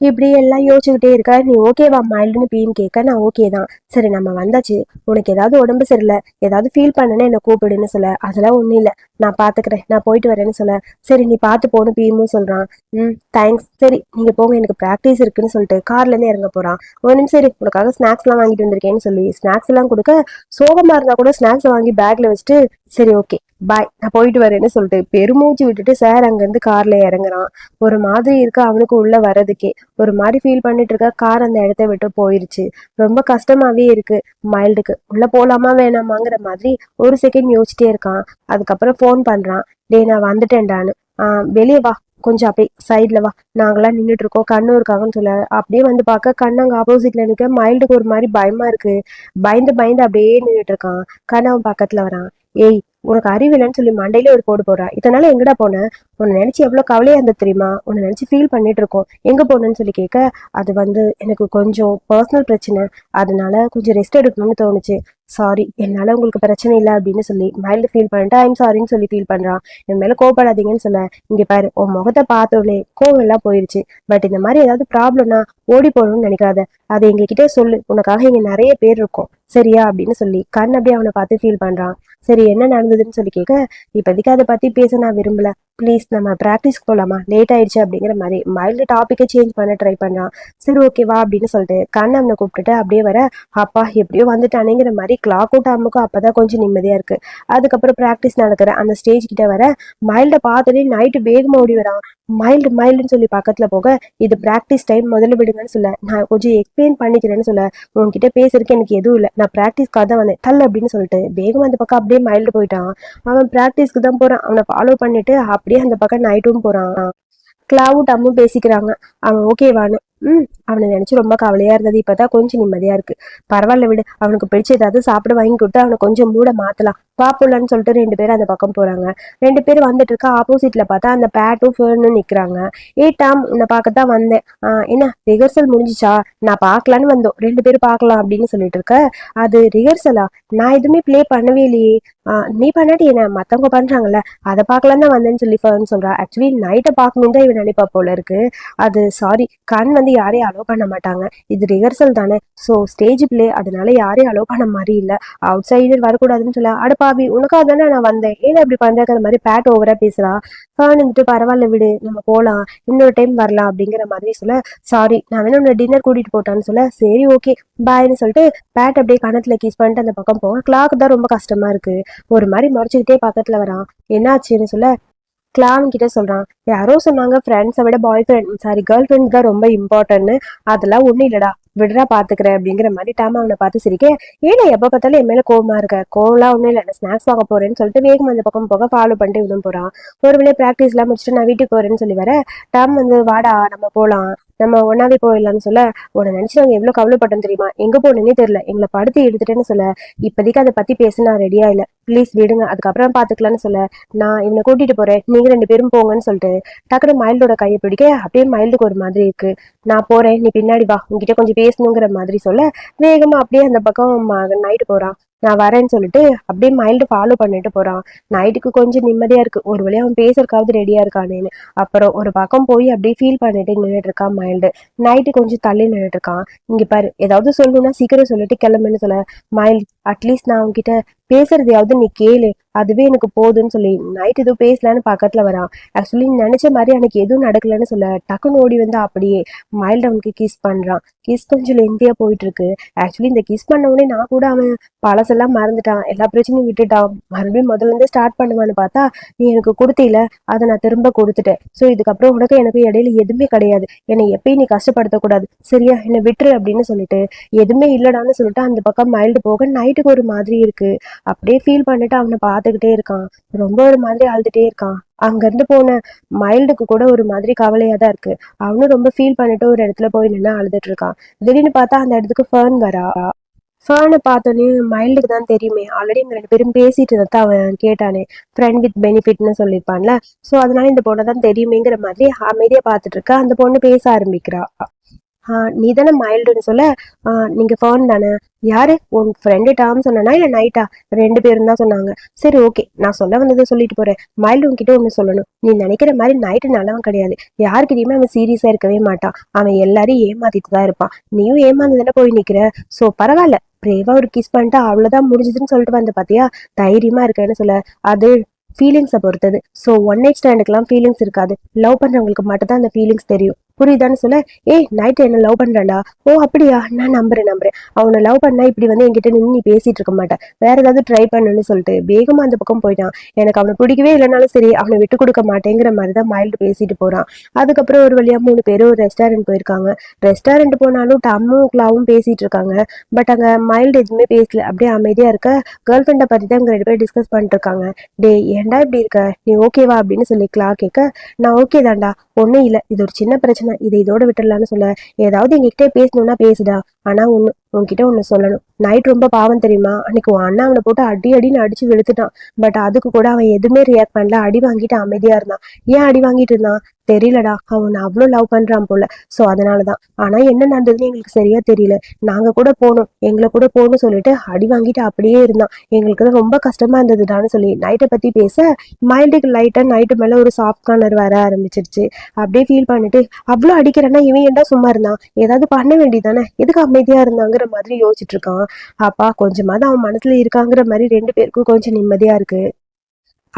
இப்படி எல்லாம் யோசிச்சுக்கிட்டே இருக்க நீ ஓகேவா மைல்டுன்னு பீன் கேட்க நான் ஓகே தான். சரி நம்ம வந்தாச்சு. உனக்கு ஏதாவது உடம்பு சரியில்லை ஏதாவது ஃபீல் பண்ணுன்னு என்னை கூப்பிடுன்னு சொல்ல. அதெல்லாம் ஒன்றும் இல்லை. நான் பார்த்துக்கிறேன் நான் போயிட்டு வரேன்னு சொல்ல. சரி நீ பார்த்து போகணும் பீமும் சொல்கிறான் ம் தேங்க்ஸ் சரி நீங்கள் போங்க. எனக்கு ப்ராக்டிஸ் இருக்குன்னு சொல்லிட்டு கார்லேருந்து இறங்க போகிறான் ஒரு நிமிஷம் சரி உனக்காக ஸ்நாக்ஸ்லாம் வாங்கிட்டு வந்திருக்கேன்னு சொல்லி. ஸ்நாக்ஸ் எல்லாம் கொடுக்க சோகமாக இருந்தால் கூட ஸ்நாக்ஸ் வாங்கி பேக்கில் வச்சுட்டு சரி ஓகே பாய் நான் போயிட்டு வரேன்னு சொல்லிட்டு பெருமூச்சு விட்டுட்டு சார் அங்கேருந்து கார்ல இறங்குறான். ஒரு மாதிரி இருக்க அவனுக்கு உள்ள வர்றதுக்கே. ஒரு மாதிரி ஃபீல் பண்ணிட்டு இருக்க கார் அந்த இடத்த விட்டு போயிருச்சு. ரொம்ப கஷ்டமாவே இருக்கு. மைல்டுக்கு உள்ள போலாமா வேணாமாங்கிற மாதிரி ஒரு செகண்ட் யோசிச்சிட்டே இருக்கான். அதுக்கப்புறம் ஃபோன் பண்றான். டேய் நான் வந்துட்டேன்டான்னு. ஆஹ் வெளியே வா. கொஞ்சம் அப்படியே சைடில் வா. நாங்களாம் நின்றுட்டு இருக்கோம். கண்ணு இருக்காங்கன்னு சொல்ல. அப்படியே வந்து பார்க்க கண்ணு அங்கே ஆப்போசிட்ல நிற்க மைல்டுக்கு ஒரு மாதிரி பயமா இருக்கு. பயந்து பயந்து அப்படியே நின்றுட்டு இருக்கான். கண்ணு அவன் பக்கத்துல வரான். ஏய் உனக்கு அறிவில்லைன்னு சொல்லி மண்டையில ஒரு போடு போடுறா. இதனால எங்கடா போன? உன்னை நினைச்சு எவ்வளவு கவலையா இருந்தது தெரியுமா? உன்னை நினைச்சு ஃபீல் பண்ணிட்டு இருக்கோம். எங்க போனேன்னு சொல்லி கேட்க அது வந்து எனக்கு கொஞ்சம் பர்சனல் பிரச்சனை. அதனால கொஞ்சம் ரெஸ்ட் எடுக்கணும்னு தோணுச்சு. சாரி என்னால உங்களுக்கு பிரச்சனை இல்லை அப்படின்னு சொல்லி மைல்டு ஃபீல் பண்ணிட்டு ஐம் சாரின்னு சொல்லி ஃபீல் பண்றான் என் மேல கோபப்படாதீங்கன்னு சொல்ல. இங்க பாரு உன் முகத்தை பார்த்தோன்னே கோவம் எல்லாம் போயிருச்சு. பட் இந்த மாதிரி ஏதாவது ப்ராப்ளம்னா ஓடி போகணும்னு நினைக்காத. அதை எங்ககிட்ட சொல்லு. உனக்காக இங்க நிறைய பேர் இருக்கும். சரியா? அப்படின்னு சொல்லி கண் அப்படியே அவனை பார்த்து ஃபீல் பண்றான். சரி என்ன நடந்ததுன்னு சொல்லி கேட்க இப்போதைக்கு அதை பத்தி பேச நான் விரும்பல. ப்ளீஸ் நம்ம ப்ராக்டிஸ்க்கு போகலாமா லேட் ஆயிடுச்சு அப்படிங்கிற மாதிரி மைல்டு டாப்பிக்கை சேஞ்ச் பண்ண ட்ரை பண்ணான் சரி ஓகேவா அப்படின்னு சொல்லிட்டு கண்ணம்னை கூப்பிட்டுட்டு அப்படியே வர அப்பா எப்படியோ வந்துட்டானேங்கிற மாதிரி கிளாக் அவுட் ஆமுக்கும் அப்போ தான் கொஞ்சம் நிம்மதியா இருக்கு. அதுக்கப்புறம் ப்ராக்டிஸ் நடக்கிற அந்த ஸ்டேஜ் கிட்ட வர மைல்டை பார்த்தோன்னே நைட்டு வேகமாக ஓடி வரான். மைல்டு மைல்டுன்னு சொல்லி பக்கத்துல போக இது ப்ராக்டிஸ் டைம் முதல்ல விடுங்கன்னு சொல்ல. நான் கொஞ்சம் எக்ஸ்பிளைன் பண்ணிக்கிறேன்னு சொல்ல. உன்கிட்ட பேசுறதுக்கு எனக்கு எதுவும் இல்லை. நான் ப்ராக்டிஸ்க்காக தான் வந்தேன். தள்ள அப்படின்னு சொல்லிட்டு வேகமாக அந்த பக்கம் அப்படியே மைல்டு போயிட்டான். அவன் ப்ராக்டிஸ்க்கு தான் போறான். அவனை ஃபாலோ பண்ணிட்டு அப்படியே அந்த பக்கம் நைட்டும் போறான். கிளாவும் டம்மும் பேசிக்கிறாங்க. அவன் ஓகேவான்னு ம் அவனை நினைச்சு ரொம்ப கவலையா இருந்தது. இப்பதான் கொஞ்சம் நிம்மதியா இருக்கு. பரவாயில்ல விடு. அவனுக்கு பிடிச்ச ஏதாவது சாப்பிட வாங்கி கொடுத்து அவனை கொஞ்சம் மூட மாத்தலாம் சொல்லிட்டு ரெண்டு பேரும் அந்த பக்கம் போறாங்க. ரெண்டு பேரும் வந்துட்டு இருக்க ஆப்போசிட்ல பார்த்தா அந்த பேட்டும் ஃபேர்னு நிக்கிறாங்க. ஏ டாம் உன்னை பார்க்கத்தான் வந்தேன். ஆஹ் என்ன ரிஹர்சல் முடிஞ்சிச்சா? நான் பார்க்கலான்னு வந்தோம். ரெண்டு பேரும் பார்க்கலாம் அப்படின்னு சொல்லிட்டு இருக்க. அது ரிஹர்சலா நான் எதுவுமே ப்ளே பண்ணவே இல்லையே. ஆஹ் நீ பண்ணாட்டி என்ன? மத்தவங்க பண்றாங்கல்ல. அதை பார்க்கலாம் தான் வந்தேன்னு சொல்லி ஃபேர்னு சொல்றா. ஆக்சுவலி நைட்டை பார்க்கணும் தான் இவன் நினைப்பா போல இருக்கு. அது சாரி கண் வந்து யாரையும் அலோவ் பண்ண மாட்டாங்க. இது ரிஹர்சல் தானே. ஸோ ஸ்டேஜ் பிளே அதனால யாரையும் அலோவ் பண்ண மாதிரி இல்லை. அவுட் சைடர் வரக்கூடாதுன்னு சொல்ல. அடுப்பா பாவி உனக்காக தானே நான் வந்தேன். ஏன் இப்படி பண்றேங்கிற மாதிரி பேட் ஓவரா பேசுறா? ஃபேன் வந்துட்டு பரவாயில்ல விடு நம்ம போலாம். இன்னொரு டைம் வரலாம் அப்படிங்கிற மாதிரி சொல்ல சாரி நான் வேணும் உன்னை டின்னர் கூட்டிட்டு போட்டான்னு சொல்ல சரி ஓகே பாய்னு சொல்லிட்டு பேட் அப்படியே கணத்துல கீஸ் பண்ணிட்டு அந்த பக்கம் போவோம் கிளாக் தான் ரொம்ப கஷ்டமா இருக்கு. ஒரு மாதிரி முறைச்சுக்கிட்டே பக்கத்துல வரான். என்னாச்சுன்னு சொல்ல கிளாம் கிட்ட சொல்றான் யாரோ சொன்னாங்க ஃப்ரெண்ட்ஸை விட boy friend sorry girl friends தான் ரொம்ப இம்பார்ட்டன்ட்னு அதெல்லாம் ஒண்ணும் இல்லடா விடுறா பாத்துக்கிறேன் அப்படிங்கிற மாதிரி டாம அவனை பார்த்து சிரிக்க ஏன்னா எப்ப பார்த்தாலும் என் மேல கோவமா இருக்க? கோவம்லாம் ஒண்ணும் இல்லை ஸ்நாக்ஸ் வாங்க போறேன்னு சொல்லிட்டு வேகம் அந்த பக்கம் போக ஃபாலோ பண்ணிட்டு விடும் போறான். ஒரு வேலையை ப்ராக்டிஸ் எல்லாம் முடிச்சுட்டு நான் வீட்டுக்கு போறேன்னு சொல்லி வர டாம் வந்து வாடா நம்ம போலாம். நம்ம ஒன்னாவே போயிடலாம்னு சொல்ல உன்னை நினைச்சு நாங்க எவ்வளவு கவலைப்பட்டோம் தெரியுமா? எங்க போனேன்னே தெரியல. எங்களை படுத்து எடுத்துட்டேன்னு சொல்ல. இப்போதைக்கு அதை பத்தி பேச நான் ரெடியா இல்ல. ப்ளீஸ் விடுங்க. அதுக்கப்புறம் பாத்துக்கலாம்னு சொல்ல. நான் இவனை கூட்டிட்டு போறேன். நீங்க ரெண்டு பேரும் போங்கன்னு சொல்லிட்டு டக்குனு மைல்டோட கையை பிடிக்க அப்படியே மைல்டுக்கு ஒரு மாதிரி இருக்கு. நான் போறேன். நீ பின்னாடி வா. உங்ககிட்ட கொஞ்சம் பேசணுங்கிற மாதிரி சொல்ல வேகமா அப்படியே அந்த பக்கம் நைட்டு போறான். நான் வரேன்னு சொல்லிட்டு அப்படியே மைல்டு ஃபாலோ பண்ணிட்டு போகிறான் நைட்டுக்கு கொஞ்சம் நிம்மதியாக இருக்கு. ஒரு வழியாக அவன் பேசுறதுக்காவது ரெடியாக இருக்கானேன்னு. அப்புறம் ஒரு பக்கம் போய் அப்படியே ஃபீல் பண்ணிட்டு நின்றுட்டு இருக்கான் மைல்டு நைட்டு கொஞ்சம் தள்ளி நின்றுட்டு இருக்கான். இங்கே பாரு ஏதாவது சொல்லணும்னா சீக்கிரம் சொல்லிட்டு கிளம்புன்னு சொல்ல. மைல்டு அட்லீஸ்ட் நான் உன்கிட்ட பேசுறதையாவது நீ கேளு. அதுவே எனக்கு போதுன்னு சொல்லி நைட் எதுவும் பேசலான்னு பக்கத்துல வரான். ஆக்சுவலி நினைச்ச மாதிரி எனக்கு எதுவும் நடக்கலன்னு சொல்ல டக்குன்னு ஓடி வந்து அப்படியே மைல்டு அவனுக்கு கிஸ் பண்றான். கிஸ் கொஞ்சம் இந்தியா போயிட்டு இருக்கு ஆக்சுவலி இந்த கிஸ் பண்ண உடனே நான் கூட அவன் பழசெல்லாம் மறந்துட்டான். எல்லா பிரச்சனையும் விட்டுட்டான். மறுபடியும் முதல்ல இருந்து ஸ்டார்ட் பண்ணுவான்னு பார்த்தா நீ எனக்கு கொடுத்தில அதை நான் திரும்ப கொடுத்துட்டேன். ஸோ இதுக்கப்புறம் உனக்கு எனக்கு இடையில எதுவுமே கிடையாது. என்னை எப்பயும் நீ கஷ்டப்படுத்தக்கூடாது. சரியா? என்னை விட்டுரு அப்படின்னு சொல்லிட்டு எதுவுமே இல்லடான்னு சொல்லிட்டு அந்த பக்கம் மைல்டு போக நைட்டுக்கு ஒரு மாதிரி இருக்கு. அப்படியே ஃபீல் பண்ணிட்டு அவனை பார்த்துக்கிட்டே இருக்கான். ரொம்ப ஒரு மாதிரி அழுதுட்டே இருக்கான். அங்கேருந்து போன மைல்டுக்கு கூட ஒரு மாதிரி கவலையாக தான் இருக்கு. அவனும் ரொம்ப ஃபீல் பண்ணிட்டு ஒரு இடத்துல போய் நின்று அழுதுட்டு இருக்கான். திடீர்னு பார்த்தா அந்த இடத்துக்கு ஃபேர்ன் வரா. ஃபேனை பார்த்தோன்னே மைல்டுக்கு தான் தெரியுமே. ஆல்ரெடி இவங்க ரெண்டு பேரும் பேசிட்டு இருந்தா அவன் கேட்டானே. ஃப்ரெண்ட் வித் பெனிஃபிட்னு சொல்லியிருப்பான்ல. ஸோ அதனால இந்த பொண்ணை தான் தெரியுமேங்கிற மாதிரி அமைதியா பார்த்துட்டு இருக்கா. அந்த பொண்ணு பேச ஆரம்பிக்கிறா. நீ தானே மைல்டுன்னு சொல்ல? ஆஹ் நீங்க ஃபோன் தானே? யாரு? உன் ஃப்ரெண்டு டாம் சொன்னா இல்ல நைட்டா ரெண்டு பேரும் தான் சொன்னாங்க. சரி ஓகே நான் சொல்ல வந்ததை சொல்லிட்டு போறேன். மைல்டு உன்கிட்ட ஒண்ணு சொல்லணும். நீ நினைக்கிற மாதிரி நைட்டு நல்லவன் கிடையாது. யாருக்கிட்டயுமே அவன் சீரியஸா இருக்கவே மாட்டான். அவன் எல்லாரையும் ஏமாத்திட்டு தான் இருப்பான். நீயும் ஏமாந்ததுல போய் நிக்கிற. சோ பரவாயில்ல. பிரேவா ஒரு கிஸ் பண்ணிட்டு அவ்வளவுதான் முடிஞ்சதுன்னு சொல்லிட்டு வந்த பாத்தியா? தைரியமா இருக்கேன்னு சொல்ல. அது ஃபீலிங்ஸை பொறுத்தது. ஸோ ஒன் நைட் ஸ்டாண்டுக்கெல்லாம் ஃபீலிங்ஸ் இருக்காது. லவ் பண்றவங்களுக்கு மட்டும்தான் அந்த ஃபீலிங்ஸ் தெரியும். புரியுதான்னு சொல்ல ஏய் நைட்டு என்ன லவ் பண்றான்டா ஓ அப்படியா? நான் நம்புறேன் நம்புறேன். அவனை லவ் பண்ணா இப்படி வந்து என்கிட்ட நின்று நீ பேசிட்டு இருக்க மாட்டேன் வேற ஏதாவது ட்ரை பண்ணுன்னு சொல்லிட்டு வேகமா அந்த பக்கம் போயிட்டான். எனக்கு அவனை பிடிக்கவே இல்லைனாலும் சரி அவனை விட்டு கொடுக்க மாட்டேங்கிற மாதிரி தான் மைல்டு பேசிட்டு போறான். அதுக்கப்புறம் ஒரு வழியா மூணு பேரும் ஒரு ரெஸ்டாரண்ட் போயிருக்காங்க. ரெஸ்டாரண்ட் போனாலும் டம்மும் கிளாவும் பேசிட்டு இருக்காங்க. பட் அங்க மைல்டு எதுவுமே பேசல. அப்படியே அமைதியா இருக்க. கேர்ள் ஃப்ரெண்டை பத்தி தான் ரெண்டு பேரும் டிஸ்கஸ் பண்ணிட்டு இருக்காங்க. டே ஏன்டா இப்படி இருக்க? நீ ஓகேவா அப்படின்னு சொல்லி கிளா கேட்க நான் ஓகே தான்டா. ஒன்றும் இல்லை. இது ஒரு சின்ன பிரச்சனை இதை இதோட விட்டுடலான்னு சொல்ல. ஏதாவது எங்ககிட்ட பேசணும்னா பேசுடா. ஆனா ஒண்ணு உன்கிட்ட ஒண்ணு சொல்லணும். நைட் ரொம்ப பாவம் தெரியுமா? அன்னைக்கு உன் அண்ணா அவனை போட்டு அடி அடின்னு அடிச்சு வெளுத்துட்டான். பட் அதுக்கு கூட அவன் எதுவுமே ரியாக்ட் பண்ணல. அடி வாங்கிட்டு அமைதியா இருந்தான். ஏன் அடி வாங்கிட்டு இருந்தான்? தெரியலடா. அவன் அவ்வளோ லவ் பண்றான் போல. ஸோ அதனாலதான். ஆனா என்ன நடந்ததுன்னு எங்களுக்கு சரியா தெரியல. நாங்க கூட போனோம். எங்களை கூட போகணும்னு சொல்லிட்டு அடி வாங்கிட்டு அப்படியே இருந்தான். எங்களுக்கு தான் ரொம்ப கஷ்டமா இருந்ததுடான்னு சொல்லி நைட்டை பத்தி பேச மைல்டுக்கு லைட்டா நைட்டு மேல ஒரு சாஃப்ட் கார்னர் வர ஆரம்பிச்சிருச்சு. அப்படியே ஃபீல் பண்ணிட்டு அவ்வளோ அடிக்கிறேன்னா இவன் ஏன்டா சும்மா இருந்தான்? ஏதாவது பண்ண வேண்டியதானே எதுக்கு அமைதியா இருந்தாங்கிற மாதிரி யோசிச்சுட்டு இருக்கான். அப்பா கொஞ்சமாவது அவன் மனசுல இருக்காங்கிற மாதிரி ரெண்டு பேருக்கும் கொஞ்சம் நிம்மதியா இருக்கு.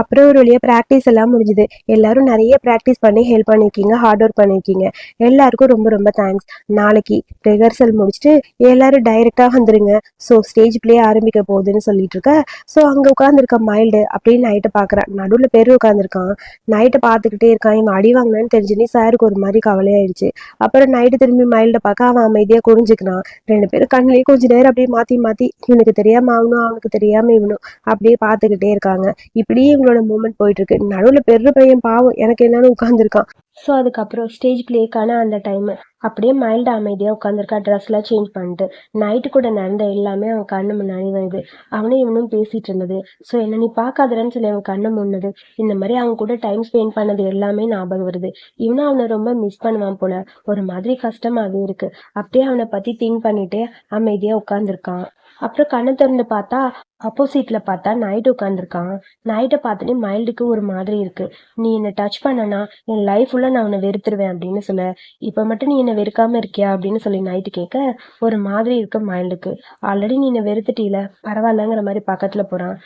அப்புறம் ஒரு வழியாக ப்ராக்டிஸ் எல்லாம் முடிஞ்சுது. எல்லாரும் நிறைய ப்ராக்டிஸ் பண்ணி ஹெல்ப் பண்ணியிருக்கீங்க ஹார்ட் ஒர்க் பண்ணியிருக்கீங்க எல்லாருக்கும் ரொம்ப ரொம்ப தேங்க்ஸ் நாளைக்கு ரிஹர்சல் முடிச்சுட்டு எல்லாரும் டைரெக்டாக வந்துருங்க. ஸோ ஸ்டேஜ் பிளே ஆரம்பிக்க போகுதுன்னு சொல்லிட்டு இருக்க. ஸோ அங்கே உட்காந்துருக்க மைல்டு அப்படின்னு நைட்டை பார்க்குறேன் நடுவில் பேர் உட்காந்துருக்கான் நைட்டை பார்த்துக்கிட்டே இருக்கான். இவன் அடி வாங்கினான்னு தெரிஞ்சுனே சாருக்கு ஒரு மாதிரி கவலையாயிடுச்சு அப்புறம் நைட்டு திரும்பி மைல்டை பார்க்க அவன் அமைதியாக குறிஞ்சிக்கிறான் ரெண்டு பேரும் கண்ணிலேயே கொஞ்ச நேரம் அப்படியே மாற்றி மாற்றி இவனுக்கு தெரியாம அவனும் அவனுக்கு தெரியாம இவனும் அப்படியே பார்த்துக்கிட்டே இருக்காங்க. இப்படியே இவங்களோட மூமெண்ட் போயிட்டு இருக்கு நடுவில் பெரிய பையன் பாவம் எனக்கு என்னன்னு உட்காந்துருக்கான் ஸோ அதுக்கப்புறம் ஸ்டேஜ் பிளேக்கான அந்த டைம் அப்படியே மைல்டு அமைதியாக உட்காந்துருக்கா ட்ரெஸ்லாம் சேஞ்ச் பண்ணிட்டு நைட்டு கூட நடந்த எல்லாமே அவன் கண்ணு முன்னாடி வருது. அவனும் இவனும் பேசிட்டு இருந்தது. ஸோ என்ன நீ பார்க்காதன்னு சொல்லி அவன் கண்ணு முன்னது இந்த மாதிரி அவங்க கூட டைம் ஸ்பெண்ட் பண்ணது எல்லாமே ஞாபகம் வருது. இவனும் அவனை ரொம்ப மிஸ் பண்ணுவான் போல. ஒரு மாதிரி கஷ்டமாவே இருக்கு. அப்படியே அவனை பத்தி திங்க் பண்ணிட்டு அமைதியா உட்காந்துருக்கான் அப்புறம் கண்ணை திறந்து பார்த்தா அப்போசிட்ல பார்த்தா நைட் உட்காந்துருக்கான் நைட்டை பார்த்துட்டு மைல்டுக்கு ஒரு மாதிரி இருக்கு. நீ என்னை டச் பண்ணனா என் லைஃப் ஃபுல்லா நான் உன்னை வெறுத்துருவேன் அப்படின்னு சொல்ல. இப்போ மட்டும் நீ என்னை வெறுக்காம இருக்கியா? அப்படின்னு சொல்லி நைட்டு கேட்க ஒரு மாதிரி இருக்கு மைல்டுக்கு ஆல்ரெடி நீ என்னை வெறுத்துட்டீல பரவாயில்லங்கிற மாதிரி பக்கத்துல போறான்.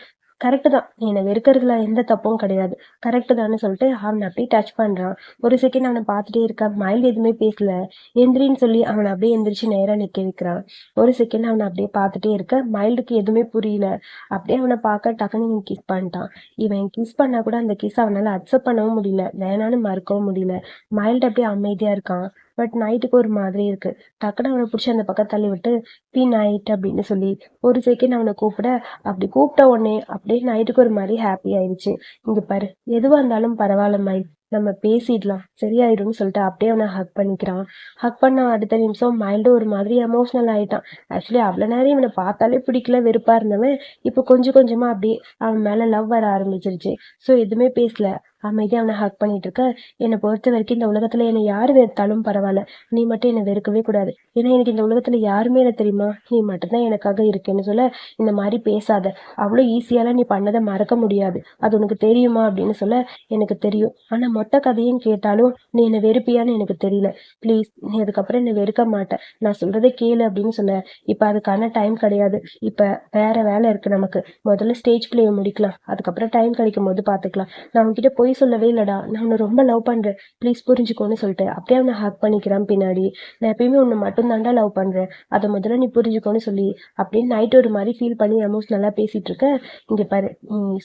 கரெக்டு தான். நீ என்னை வெறுக்கிறதுல எந்த தப்பும் கிடையாது. கரெக்டு தான்னு சொல்லிட்டு அவனை அப்படியே டச் பண்றான். ஒரு செகண்ட் அவனை பார்த்துட்டே இருக்கான் மைல்டு எதுவுமே பேசல. எந்திரின்னு சொல்லி அவனை அப்படியே எந்திரிச்சு நேராக நிற்க வைக்கிறான். ஒரு செகண்ட் அவனை அப்படியே பார்த்துட்டே இருக்க மைல்டுக்கு எதுவுமே புரியல. அப்படியே அவனை பார்க்க டக்குன்னு கிஸ் பண்ணிட்டான். இவன் கிஸ் பண்ணா கூட அந்த கிஸ் அவனால அக்செப்ட் பண்ணவும் முடியல. வேணான்னு மறுக்கவும் முடியல. மைல்டு அப்படியே அமைதியா இருக்கான். பட் நைட்டுக்கு ஒரு மாதிரி இருக்கு. டக்குன்னு அவனை பிடிச்சி அந்த பக்கம் தள்ளி விட்டு பி நைட் அப்படின்னு சொல்லி ஒரு செகண்ட் அவனை கூப்பிட அப்படி கூப்பிட்ட உடனே அப்படியே நைட்டுக்கு ஒரு மாதிரி ஹாப்பி ஆயிடுச்சு. இங்க பாரு எதுவா இருந்தாலும் பரவாயில்ல மை நம்ம பேசிடலாம். சரியாயிடும்னு சொல்லிட்டு அப்படியே அவனை ஹக் பண்ணிக்கிறான். ஹக் பண்ண அடுத்த நிமிஷம் மைல்டு ஒரு மாதிரி எமோஷனல் ஆயிட்டான். ஆக்சுவலி அவ்வளோ நேரம் இவனை பார்த்தாலே பிடிக்கல வெறுப்பா இருந்தவன். இப்போ கொஞ்சம் கொஞ்சமா அப்படியே அவன் மேல லவ் வர ஆரம்பிச்சிருச்சு. ஸோ எதுவுமே பேசல. அமைதியாக அவனை ஹக் பண்ணிட்டு இருக்க. என்னை பொறுத்த வரைக்கும் இந்த உலகத்தில் என்னை யார் வெறுத்தாலும் பரவாயில்ல. நீ மட்டும் என்னை வெறுக்கவே கூடாது. ஏன்னா எனக்கு இந்த உலகத்தில் யாருமே இல்லை தெரியுமா? நீ மட்டும்தான் எனக்காக இருக்கேன்னு சொல்ல இந்த மாதிரி பேசாத. அவ்வளோ ஈஸியாலாம் நீ பண்ணதை மறக்க முடியாது. அது உனக்கு தெரியுமா? அப்படின்னு சொல்ல எனக்கு தெரியும். ஆனால் மொத்த கதையும் கேட்டாலும் நீ என்னை வெறுப்பியான்னு எனக்கு தெரியல. ப்ளீஸ் நீ அதுக்கப்புறம் என்னை வெறுக்க மாட்டேன் நான் சொல்றதை கேளு அப்படின்னு சொன்ன இப்போ அதுக்கான டைம் கிடையாது. இப்போ வேற வேலை இருக்கு நமக்கு. முதல்ல ஸ்டேஜ் பிளே முடிக்கலாம். அதுக்கப்புறம் டைம் கிடைக்கும் போது பார்த்துக்கலாம் நான் உன்கிட்ட போய் சொல்லவே இல்லடா. நான் உன்னை ரொம்ப லவ் பண்றேன். ப்ளீஸ் புரிஞ்சுக்கோன்னு சொல்லிட்டு அப்படியே அவனை ஹக் பண்ணிக்கிறான் பின்னாடி. நான் எப்பயுமே உன்னை மட்டும் தாண்டா லவ் பண்றேன். அதை முதல்ல நீ புரிஞ்சுக்கோன்னு சொல்லி அப்படின்னு நைட் ஒரு மாதிரி ஃபீல் பண்ணி எமோஷ்னலாக பேசிட்டு இருக்க. இங்க பாரு நீ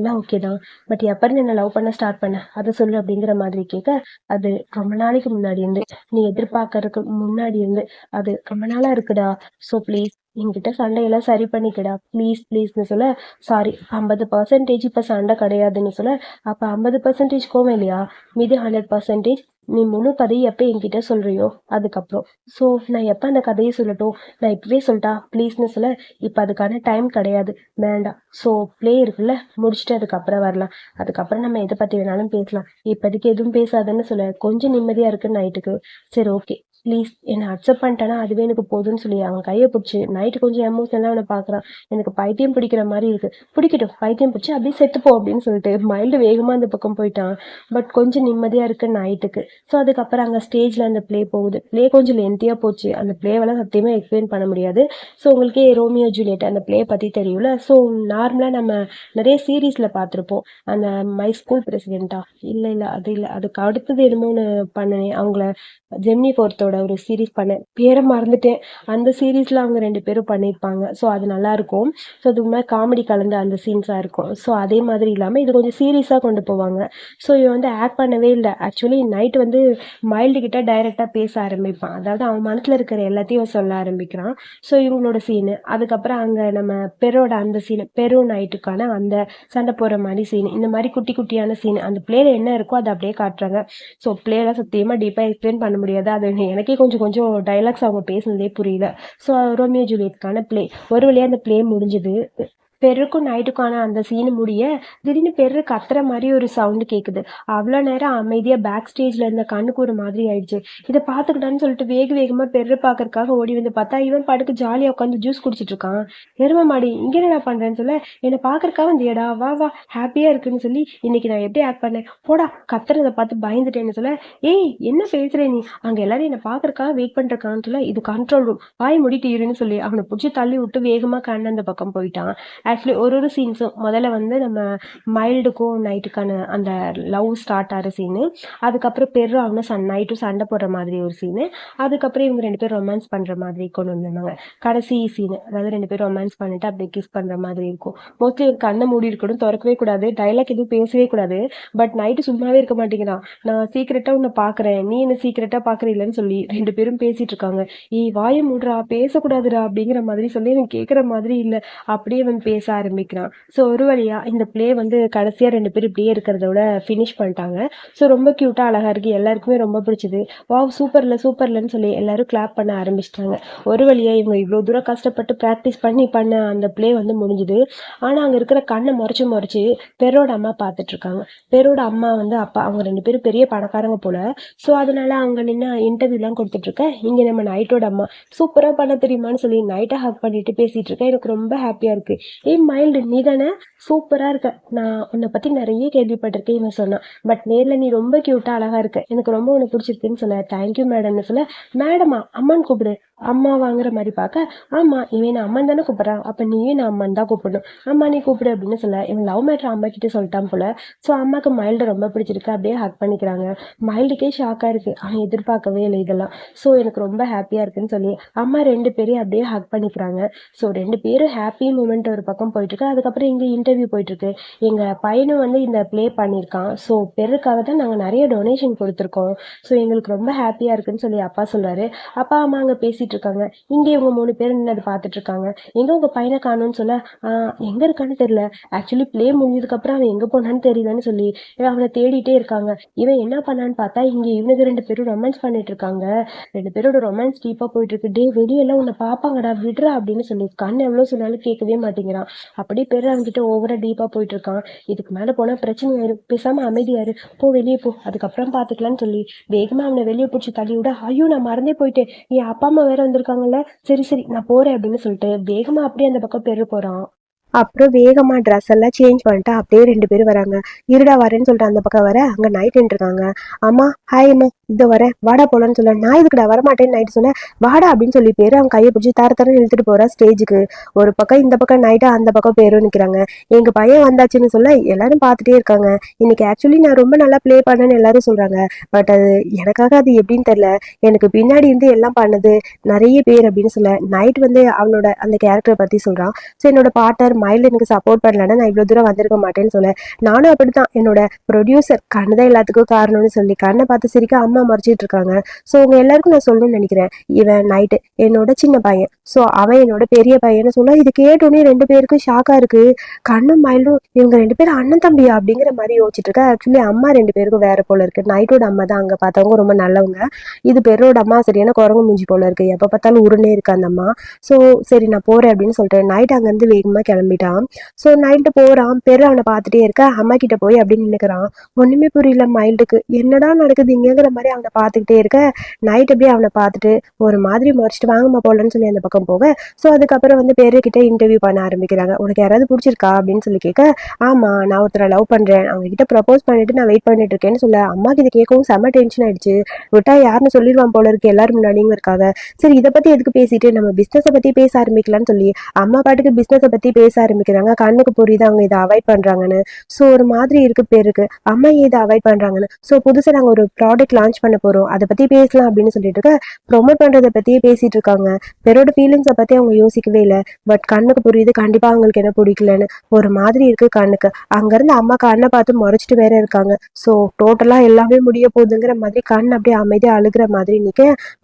எல்லாம் ஓகே தான். பட் எப்படி என்ன லவ் பண்ண ஸ்டார்ட் பண்ண? அதை சொல்லு அப்படிங்கிற மாதிரி கேட்க அது ரொம்ப நாளைக்கு முன்னாடி இருந்து நீ எதிர்பார்க்கறதுக்கு முன்னாடி இருந்து அது ரொம்ப நாளா இருக்குடா. ஸோ ப்ளீஸ் என்கிட்ட சண்டையெல்லாம் சரி பண்ணிக்கடா. ப்ளீஸ் ப்ளீஸ்னு சொல்ல சாரி ஐம்பது பர்சன்டேஜ் இப்போ சண்டை கிடையாதுன்னு சொல்ல அப்போ ஐம்பது பர்சன்டேஜ் கோவம் இல்லையா? மீதி ஹண்ட்ரட் பர்சன்டேஜ் நீ முழு கதையை எப்போ என்கிட்ட சொல்கிறியோ அதுக்கப்புறம். ஸோ நான் எப்போ அந்த கதையை சொல்லட்டும்? நான் இப்பவே சொல்லிட்டா ப்ளீஸ்னு சொல்ல இப்போ அதுக்கான டைம் கிடையாது. வேண்டாம் ஸோ ப்ளே இருக்குல்ல? முடிச்சுட்டு அதுக்கப்புறம் வரலாம். அதுக்கப்புறம் நம்ம எதை பற்றி வேணாலும் பேசலாம். இப்போதைக்கு எதுவும் பேசாதுன்னு சொல்ல கொஞ்சம் நிம்மதியாக இருக்குது நைட்டுக்கு சரி ஓகே ப்ளீஸ் என்னை அக்செப்ட் பண்ணிட்டேன்னா அதுவே எனக்கு போதும்னு சொல்லி அவன் கையை பிடிச்சி நைட்டு கொஞ்சம் எமோஷனலாக அவனை பார்க்குறான். எனக்கு பைத்தியம் பிடிக்கிற மாதிரி இருக்குது பிடிக்கட்டும் பைத்தியம் பிடிச்சி அப்படியே செத்துப்போ அப்படின்னு சொல்லிட்டு மைல்டு வேகமாக அந்த பக்கம் போயிட்டான். பட் கொஞ்சம் நிம்மதியாக இருக்கு நைட்டுக்கு ஸோ அதுக்கப்புறம் அங்கே ஸ்டேஜில் அந்த ப்ளே போகுது. ப்ளே கொஞ்சம் லென்த்தியாக போச்சு. அந்த ப்ளேவெல்லாம் சத்தியமாக எக்ஸ்பிளைன் பண்ண முடியாது. ஸோ உங்களுக்கே ரோமியோ ஜூலியட் அந்த ப்ளே பற்றி தெரியும்ல. ஸோ நார்மலாக நம்ம நிறைய சீரீஸில் பார்த்துருப்போம். அந்த மை ஸ்கூல் பிரசிடெண்ட்டா இல்லை இல்லை அது இல்லை. அதுக்கு அடுத்தது என்னமோ ஒன்று பண்ணனே அவங்கள ஜெமினி ஃபோர்த்தோட ஒரு சீரீஸ் பண்ணேன் பேரை மறந்துட்டேன். அந்த சீரீஸில் அவங்க ரெண்டு பேரும் பண்ணியிருப்பாங்க. ஸோ அது நல்லா இருக்கும். ஸோ அது மாதிரி காமெடி கலந்த அந்த சீன்ஸாக இருக்கும். ஸோ அதே மாதிரி இல்லாமல் இது கொஞ்சம் சீரியஸாக கொண்டு போவாங்க. ஸோ இவன் வந்து ஆக்ட் பண்ணவே இல்லை. ஆக்சுவலி நைட் வந்து மைல்டு கிட்ட டைரெக்டாக பேச ஆரம்பிப்பான். அதாவது அவன் மனசில் இருக்கிற எல்லாத்தையும் சொல்ல ஆரம்பிக்கிறான். ஸோ இவங்களோட சீனு அதுக்கப்புறம் அங்கே நம்ம பெரோட அந்த சீனு பெரு நைட்டுக்கான அந்த சண்டை போடுற மாதிரி சீனு இந்த மாதிரி குட்டி குட்டியான சீனு அந்த பிளேல என்ன இருக்கோ அதை அப்படியே காட்டுறாங்க. ஸோ பிளேலாம் சத்தியமாக டீப்பாக எக்ஸ்பிளைன் பண்ண முடியாது. அது எனக்கு கொஞ்சம் கொஞ்சம் டைலாக்ஸ் அவங்க பேசுனதே புரியல. ஸோ ரோமியோ ஜூலியட்கான ப்ளே ஒரு வழியாக அந்த ப்ளே முடிஞ்சுது. பெருக்கும் நைட்டுக்கான அந்த சீனு முடிய திடீர்னு பெரு கத்துற மாதிரி ஒரு சவுண்டு கேட்குது அவ்வளோ நேரம் அமைதியாக பேக் ஸ்டேஜில் இருந்த கண்ணுக்கு ஒரு மாதிரி ஆயிடுச்சு. இதை பார்த்துக்கிட்டான்னு சொல்லிட்டு வேக வேகமாக பெரு பார்க்கறக்காக ஓடி வந்து பார்த்தா இவன் பாட்டுக்கு ஜாலியாக உட்காந்து ஜூஸ் குடிச்சிட்டு இருக்கான். எரும மாடி இங்கே என்னடா பண்ணுறேன்னு சொல்ல என்னை பார்க்கறக்காக வந்தியடா வா வா ஹாப்பியாக இருக்குன்னு சொல்லி இன்னைக்கு நான் எப்படி ஆக்ட் பண்ணேன்? போடா கத்துறதை பார்த்து பயந்துட்டேன்னு சொல்ல ஏய் என்ன பேசுற நீ? அங்கே எல்லாரும் என்னை பார்க்கறக்காக வெயிட் பண்ணுறக்கான்னு சொல்ல இது கண்ட்ரோல் ரூம் வாய் முடிட்டு இருன்னு சொல்லி அவனை பிடிச்சி தள்ளி விட்டு வேகமாக கண்ணு அந்த பக்கம் போயிட்டான். ஆக்சுவலி ஒரு ஒரு சீன்ஸும் முதல்ல வந்து நம்ம மைல்டுக்கும் நைட்டுக்கான அந்த லவ் ஸ்டார்ட் ஆகிற சீனு அதுக்கப்புறம் பெரு அவனும் சன் நைட்டும் சண்டை போடுற மாதிரி ஒரு சீனு அதுக்கப்புறம் இவங்க ரெண்டு பேரும் ரொமான்ஸ் பண்ணுற மாதிரி கொண்டு வந்திருந்தாங்க. கடைசி சீனு அதாவது ரெண்டு பேரும் ரொமான்ஸ் பண்ணிட்டு அப்படியே கிஸ் பண்ணுற மாதிரி இருக்கும். மோஸ்ட்லி கண்ணை மூடி இருக்கணும் திறக்கவே கூடாது. டைலாக் எதுவும் பேசவே கூடாது. பட் நைட்டு சும்மாவே இருக்க மாட்டேங்கிறான். நான் சீக்கிரட்டாக உன்னை பார்க்குறேன். நீ என்ன சீக்கிரட்டாக பார்க்குறீங்களன்னு சொல்லி ரெண்டு பேரும் பேசிட்டு இருக்காங்க. ஏய் வாயை மூடுறா. பேசக்கூடாதுடா. அப்படிங்கிற மாதிரி சொல்லி அவன் கேட்குற மாதிரி இல்லை. அப்படியே அவன் பேச ஆரம்பிக்கிறான். ஸோ ஒரு வழியா இந்த ப்ளே வந்து கடைசியாக ரெண்டு பேரும் இப்படியே இருக்கிறத விட ஃபினிஷ் பண்ணிட்டாங்க. ஸோ ரொம்ப க்யூட்டாக அழகாக இருக்குது எல்லாருக்குமே ரொம்ப பிடிச்சது. வாவ் சூப்பரில் சூப்பர்லன்னு சொல்லி எல்லாரும் கிளாப் பண்ண ஆரம்பிச்சிட்டாங்க. ஒரு வழியாக இவங்க இவ்வளோ தூரம் கஷ்டப்பட்டு ப்ராக்டிஸ் பண்ணி பண்ண அந்த ப்ளே வந்து முடிஞ்சுது. ஆனால் அங்கே இருக்கிற கண்ணை முறைச்சி முறைச்சி பெரோட அம்மா பார்த்துட்டு இருக்காங்க பெரோட அம்மா வந்து அப்பா அவங்க ரெண்டு பேரும் பெரிய பணக்காரங்க போல. ஸோ அதனால அவங்க நின்று இன்டர்வியூலாம் கொடுத்துட்டு இங்கே நம்ம நைட்டோட அம்மா சூப்பராக பண்ண தெரியுமான்னு சொல்லி நைட்டை ஹக் பண்ணிட்டு பேசிட்டு இருக்கேன் எனக்கு ரொம்ப ஹாப்பியாக இருக்கு. ஏய் மைல்டு நீ தானே சூப்பராக இருக்க. நான் உன்னை பற்றி நிறைய கேள்விப்பட்டிருக்கேன் இவன் சொன்னான். பட் நேரில் நீ ரொம்ப க்யூட்டாக அழகாக இருக்க. எனக்கு ரொம்ப உன்னை பிடிச்சிருக்குன்னு சொல்ல தேங்க்யூ மேடம்னு சொல்ல மேடமா அம்மான்னு கூப்பிடு. அம்மா வாங்குற மாதிரி பார்க்க ஆமா இவன் நான் அம்மன் தானே கூப்பிட்றான். அப்போ நீயும் நான் அம்மன் தான் கூப்பிடணும். அம்மா நீ கூப்பிடு அப்படின்னு சொல்ல இவன் லவ் மேட்ரு அம்மா கிட்ட சொல்லிட்டான் போல. ஸோ அம்மாக்கு மைல்டு ரொம்ப பிடிச்சிருக்கு. அப்படியே ஹக் பண்ணிக்கிறாங்க. மைல்டுக்கே ஷாக்காக இருக்கு. அவன் எதிர்பார்க்கவே இல்லை இதெல்லாம். ஸோ எனக்கு ரொம்ப ஹாப்பியாக இருக்குன்னு சொல்லி அம்மா ரெண்டு பேரையும் அப்படியே ஹக் பண்ணிக்கிறாங்க. ஸோ ரெண்டு பேரும் ஹாப்பி மூமெண்ட் ஒரு பக்கம் போயிட்டு இருக்கு அதுக்கப்புறம் இங்கே இன்டர்வியூ போயிட்டு இருக்கு எங்கள் பையனும் வந்து இந்த ப்ளே பண்ணியிருக்கான். ஸோ பெருக்காக தான் நாங்கள் நிறைய டொனேஷன் கொடுத்துருக்கோம். ஸோ எங்களுக்கு ரொம்ப ஹாப்பியாக இருக்குன்னு சொல்லி அப்பா சொல்றாரு. அப்பா அம்மா அங்கே பேசி பேசிட்டு இருக்காங்க இங்கே இவங்க மூணு பேர் நின்று அதை பார்த்துட்டு இருக்காங்க எங்க உங்க பையனை காணும்னு சொல்ல "ஆஹ், எங்க இருக்கான்னு தெரியல. ஆக்சுவலி பிளே முடிஞ்சதுக்கு அப்புறம் அவன் எங்க போனான்னு தெரியலன்னு சொல்லி அவனை தேடிட்டே இருக்காங்க. இவன் என்ன பண்ணான்னு பார்த்தா இங்க இவனுக்கு ரெண்டு பேரும் ரொமான்ஸ் பண்ணிட்டு இருக்காங்க ரெண்டு பேரோட ரொமான்ஸ் டீப்பா போயிட்டு இருக்கு டே வெளியெல்லாம் உன்னை பாப்பாங்கடா விடுறா அப்படின்னு சொல்லி கண் எவ்வளவு சொன்னாலும் கேட்கவே மாட்டேங்கிறான். அப்படியே பேர் அவன்கிட்ட ஓவரா டீப்பா போயிட்டு இருக்கான் இதுக்கு மேல போனா பிரச்சனை ஆயிரும். பேசாம அமைதியாரு போ வெளியே போ. அதுக்கப்புறம் பாத்துக்கலாம்னு சொல்லி வேகமா அவனை வெளியே பிடிச்சி தள்ளி விட ஐயோ நான் மறந்தே போயிட்டேன். என் அப்பா அம்மா வேற வந்திருக்காங்கல்ல? சரி சரி நான் போறேன் அப்படின்னு சொல்லிட்டு வேகமா அப்படியே அந்த பக்கம் பெரு போறான். அப்புறம் வேகமாக ட்ரெஸ் எல்லாம் சேஞ்ச் பண்ணிட்டு அப்படியே ரெண்டு பேரும் வராங்க. இருடா வரேன்னு சொல்லிட்டு அந்த பக்கம் வர அங்கே நைட் இருக்காங்க அம்மா ஹாய் அம்மா இதை வரேன் வாடா போலான்னு சொல்ல நான் இதுக்குடா வரமாட்டேன்னு நைட் சொன்னேன் வாடா அப்படின்னு சொல்லி பேர் அவங்க கையை பிடிச்சி தர தரன்னு இழுத்துட்டு போறா ஸ்டேஜுக்கு ஒரு பக்கம் இந்த பக்கம் நைட்டா அந்த பக்கம் பேரும் நிற்கிறாங்க எங்க பையன் வந்தாச்சுன்னு சொல்ல எல்லாரும் பார்த்துட்டே இருக்காங்க. இன்னைக்கு ஆக்சுவலி நான் ரொம்ப நல்லா ப்ளே பண்ணேன்னு எல்லாரும் சொல்றாங்க. பட் அது எனக்காக அது எப்படின்னு தெரியல. எனக்கு பின்னாடி இருந்து எல்லாம் பண்ணது நிறைய பேர் அப்படின்னு சொல்ல நைட் வந்து அவனோட அந்த கேரக்டரை பத்தி சொல்றான். ஸோ என்னோட பார்ட்னர் மைல்டு எனக்கு சப்போர்ட் பண்ணலன்னா நான் இவ்வளோ தூரம் வந்திருக்க மாட்டேன்னு சொல்ல நானும் அப்படித்தான். என்னோட ப்ரொடியூசர் கண்ணு தான் எல்லாத்துக்கும் காரணம்னு சொல்லி கண்ணை பார்த்து சிரிக்க அம்மா மறைச்சிட்டு இருக்காங்க. ஸோ உங்க எல்லாருக்கும் நான் சொல்லணும்னு நினைக்கிறேன். இவன் நைட்டு என்னோட சின்ன பையன். ஸோ அவன் என்னோட பெரிய பையன்னு சொல்ல இது கேட்டோன்னே ரெண்டு பேருக்கும் ஷாக்கா இருக்கு. கண்ணும் மயிலும் இவங்க ரெண்டு பேரும் அண்ணன் தம்பியா அப்படிங்கிற மாதிரி யோசிச்சுட்டு இருக்கா. ஆக்சுவலி அம்மா ரெண்டு பேருக்கும் வேற போல இருக்கு. நைட்டோட அம்மா தான் அங்க பார்த்தவங்க ரொம்ப நல்லவங்க. இது பெரோட அம்மா சரியான குரங்கு மூஞ்சி போல இருக்கு. எப்ப பார்த்தாலும் உருனே இருக்கு அந்த அம்மா. ஸோ சரி நான் போறேன் அப்படின்னு சொல்லிட்டு நைட் அங்கேருந்து வேகமா கிளம்பிட்டான் ஸோ நைட்டு போறான். பெரு அவனை பார்த்துட்டே இருக்க. அம்மா கிட்ட போய் அப்படின்னு நினைக்கிறான். ஒண்ணுமே புரியல மைல்டுக்கு என்னடா நடக்குது இங்கங்கிற மாதிரி அவனை பார்த்துக்கிட்டே இருக்க. நைட் அப்படியே அவனை பார்த்துட்டு ஒரு மாதிரி முறைச்சிட்டு வாங்கம்மா போலன்னு சொல்லி அந்த பக்கம் போக. ஸோ அதுக்கப்புறம் வந்து பேருக்கிட்ட இன்டர்வியூ பண்ண ஆரம்பிக்கிறாங்க. உனக்கு யாராவது பிடிச்சிருக்கா? அப்படின்னு சொல்லி கேட்க ஆமா நான் ஒருத்தரை லவ் பண்றேன். அவங்க கிட்ட ப்ரப்போஸ் பண்ணிட்டு நான் வெயிட் பண்ணிட்டு இருக்கேன்னு சொல்ல. அம்மாக்கு இது கேட்கவும் செம்ம டென்ஷன் ஆயிடுச்சு. விட்டா யாருன்னு சொல்லிடுவான் போல இருக்கு. எல்லாரும் முன்னாடியும் இருக்காங்க. சரி இதை பத்தி எதுக்கு பேசிட்டு நம்ம பிசினஸை பத்தி பேச ஆரம்பிக்கலாம்னு சொல்லி அம்மா பாட்டுக்கு பிசினஸை பத்தி பேச ஆரம்பிக்கிறாங்க. கண்ணுக்கு புரியுது அவங்க இதை அவாய்ட் பண்றாங்கன்னு. ஸோ ஒரு மாதிரி இருக்கு பேருக்கு. அம்மா இதை அவாய்ட் பண்றாங்கன்னு? ஸோ புதுசா நாங்க ஒரு ப்ராடக்ட் லான்ச் பண்ண போறோம். அதை பத்தி பேசலாம் அப்படின்னு சொல்லிட்டு இருக்க. ப்ரொமோட் பண்றதை பத்தியே பேசிட்டு இருக்காங்க. பேரோட ஃபீலிங்ஸை பத்தி அவங்க யோசிக்கவே இல்லை. பட் கண்ணுக்கு புரியுது. கண்டிப்பா அவங்களுக்கு என்ன பிடிக்கலன்னு. ஒரு மாதிரி இருக்கு கண்ணுக்கு. அங்கிருந்து அம்மா கண்ணை பார்த்து முறைச்சிட்டு வேற இருக்காங்க. ஸோ டோட்டலா எல்லாமே முடிய போகுதுங்கிற மாதிரி கண் அப்படியே அமைதியாக அழுகிற மாதிரி நிக்க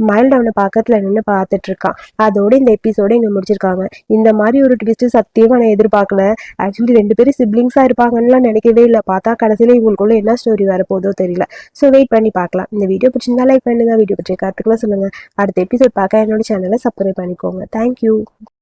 மைல்டு அவனை பக்கத்துல நின்று பார்த்துட்டு இருக்கான். அதோட இந்த எபிசோட இங்க முடிச்சிருக்காங்க. இந்த மாதிரி ஒரு ட்விஸ்ட் சத்தியமா நான் எதிர்பார்க்கல. ஆக்சுவலி ரெண்டு பேரும் சிப்ளிங்ஸா இருப்பாங்கன்னுலாம் நினைக்கவே இல்லை. பார்த்தா கடைசியில இவங்களுக்குள்ள என்ன ஸ்டோரி வரப்போதோ தெரியல. ஸோ வெயிட் பண்ணி பார்க்கலாம். இந்த வீடியோ பிடிச்சிருந்தா லைக் பண்ணுங்க. வீடியோ பிடிச்ச கருத்துக்களை சொல்லுங்க. அடுத்த எபிசோட் பார்க்க என்னோட சேனலை சப்ஸ்கிரைப் பண்ணிக்கோங்க. தேங்க்யூ